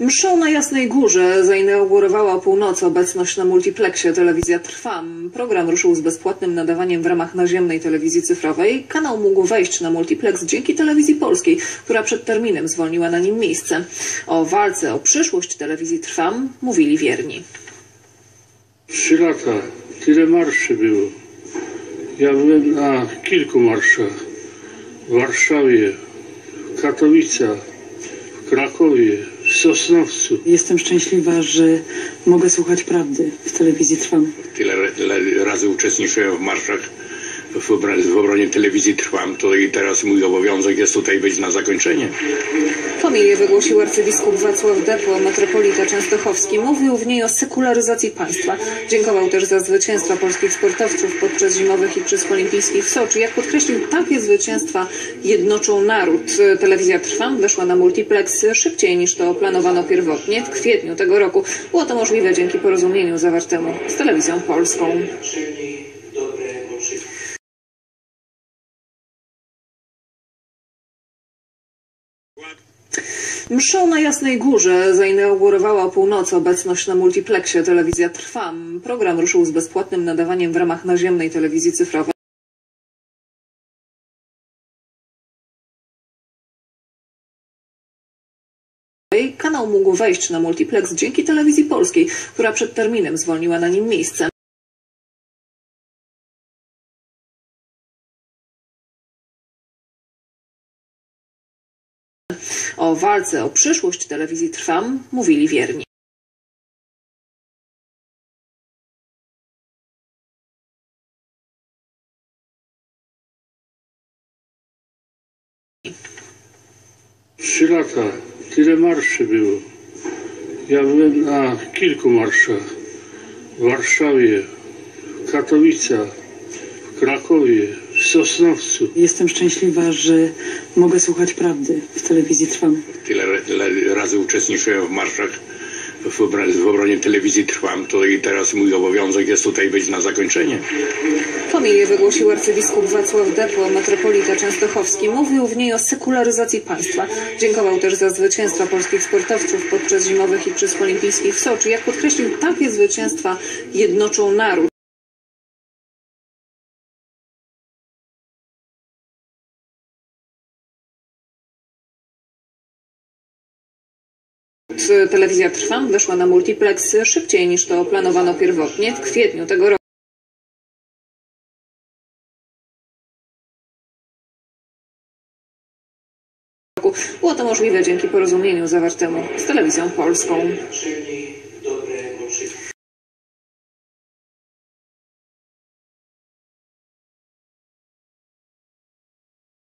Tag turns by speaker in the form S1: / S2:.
S1: Mszą na Jasnej Górze zainaugurowała o północy obecność na multiplexie Telewizja Trwam. Program ruszył z bezpłatnym nadawaniem w ramach naziemnej telewizji cyfrowej. Kanał mógł wejść na multiplex dzięki Telewizji Polskiej, która przed terminem zwolniła na nim miejsce. O walce o przyszłość telewizji Trwam mówili wierni.
S2: Trzy lata. Tyle marszy było. Ja byłem na kilku marszach. W Warszawie, w Katowicach, w Krakowie, Sosnowcu.
S3: Jestem szczęśliwa, że mogę słuchać prawdy w telewizji Trwam.
S4: Tyle le- razy uczestniczyłem w marszach w, obra- w obronie telewizji Trwam, to i teraz mój obowiązek jest tutaj być na zakończenie.
S1: Familię wygłosił arcybiskup Wacław Depło, metropolita częstochowski. Mówił w niej o sekularyzacji państwa. Dziękował też za zwycięstwa polskich sportowców podczas zimowych Igrzysk Olimpijskich w Soczi. Jak podkreślił, takie zwycięstwa jednoczą naród. Telewizja Trwam weszła na multiplex szybciej niż to planowano pierwotnie w kwietniu tego roku. Było to możliwe dzięki porozumieniu zawartemu z telewizją polską. Mszą na Jasnej Górze zainaugurowała o północy obecność na multiplexie Telewizja Trwam. Program ruszył z bezpłatnym nadawaniem w ramach naziemnej telewizji cyfrowej. Kanał mógł wejść na multiplex dzięki Telewizji Polskiej, która przed terminem zwolniła na nim miejsce. O walce o przyszłość telewizji Trwam mówili wierni.
S2: Trzy lata. Tyle marszy było. Ja byłem na kilku marszach. W Warszawie, w Katowicach, w Krakowie, w Sosnowcu.
S3: Jestem szczęśliwa, że mogę słuchać prawdy w telewizji Trwam.
S4: Tyle le- razy uczestniczyłem w marszach w, obra- w obronie telewizji Trwam, to i teraz mój obowiązek jest tutaj być na zakończenie.
S1: Familię wygłosił arcybiskup Wacław Depło, metropolita częstochowski. Mówił w niej o sekularyzacji państwa. Dziękował też za zwycięstwa polskich sportowców podczas zimowych Igrzysk Olimpijskich w Soczi. Jak podkreślił, takie zwycięstwa jednoczą naród. Telewizja Trwam weszła na multiplex szybciej niż to planowano pierwotnie w kwietniu tego roku. Było to możliwe dzięki porozumieniu zawartemu z telewizją polską.